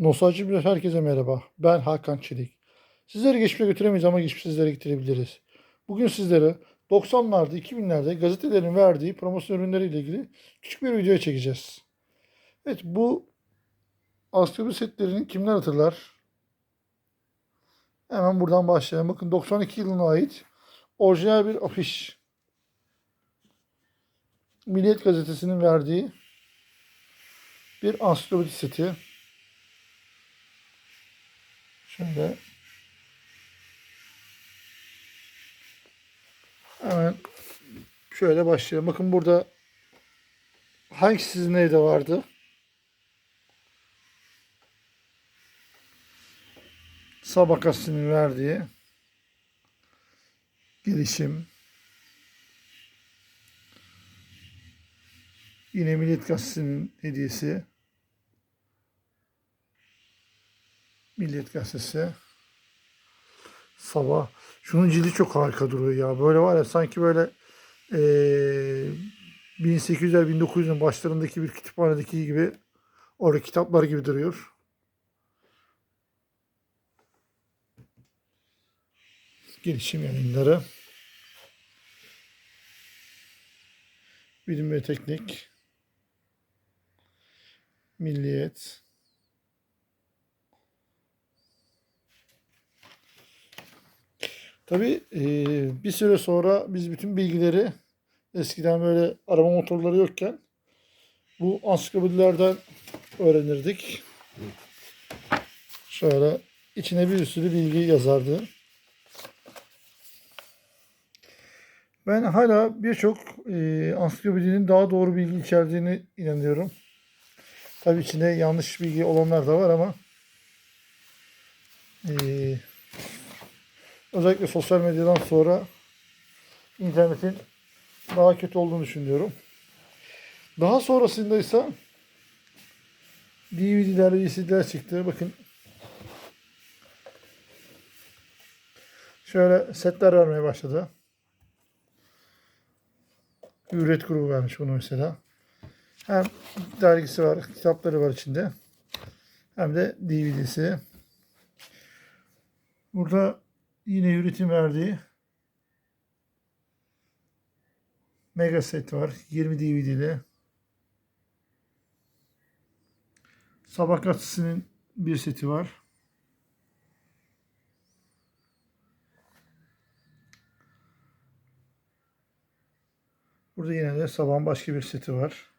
Nostalji herkese merhaba. Ben Hakan Çelik. Sizleri geçmişe götüremeyiz ama geçmiş sizlere getirebiliriz. Bugün sizlere 90'larda, 2000'lerde gazetelerin verdiği promosyon ürünleriyle ilgili küçük bir video çekeceğiz. Evet bu ansiklopedi setlerini kimler hatırlar? Hemen buradan başlayalım. Bakın 92 yılına ait orijinal bir afiş. Milliyet gazetesinin verdiği bir ansiklopedi seti. Şöyle hemen şöyle başlayalım. Bakın burada hangisi evde vardı? Gazetesinin verdiği girişim. Yine Milliyet Gazetesi'nin hediyesi. Milliyet Gazetesi. Sabah. Şunun cildi çok harika duruyor ya. Böyle var ya sanki böyle eee 1800'ler 1900'ün başlarındaki bir kütüphanedeki gibi orada kitaplar gibi duruyor. Gelişim yayınları. Bilim ve teknik. Milliyet. Tabii eee, bir süre sonra biz bütün bilgileri eskiden böyle araba motorları yokken bu ansiklopedilerden öğrenirdik. Şöyle içine bir sürü bilgi yazardı. Ben hala birçok eee ansiklopedinin daha doğru bilgi içerdiğini inanıyorum. Tabii içinde yanlış bilgi olanlar da var ama eee özellikle sosyal medyadan sonra internetin daha kötü olduğunu düşünüyorum. Daha sonrasında ise DVD'ler, VCD'ler çıktı. Bakın şöyle setler vermeye başladı. Üret grubu vermiş bunu mesela. Hem dergisi var, kitapları var içinde. Hem de DVD'si. Burada yine üretim verdiği Mega set var. 20 DVD'li. Sabah gazetesinin bir seti var. Burada yine de sabahın başka bir seti var.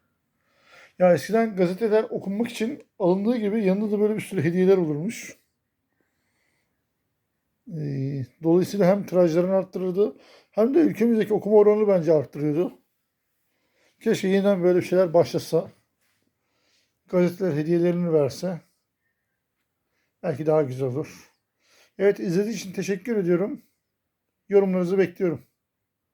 Ya eskiden gazeteler okunmak için alındığı gibi yanında da böyle bir sürü hediyeler olurmuş. Ee, Dolayısıyla hem tirajlarını arttırırdı hem de ülkemizdeki okuma oranını bence arttırıyordu. Keşke yeniden böyle bir şeyler başlasa. Gazeteler hediyelerini verse. Belki daha güzel olur. Evet izlediğiniz için teşekkür ediyorum. Yorumlarınızı bekliyorum.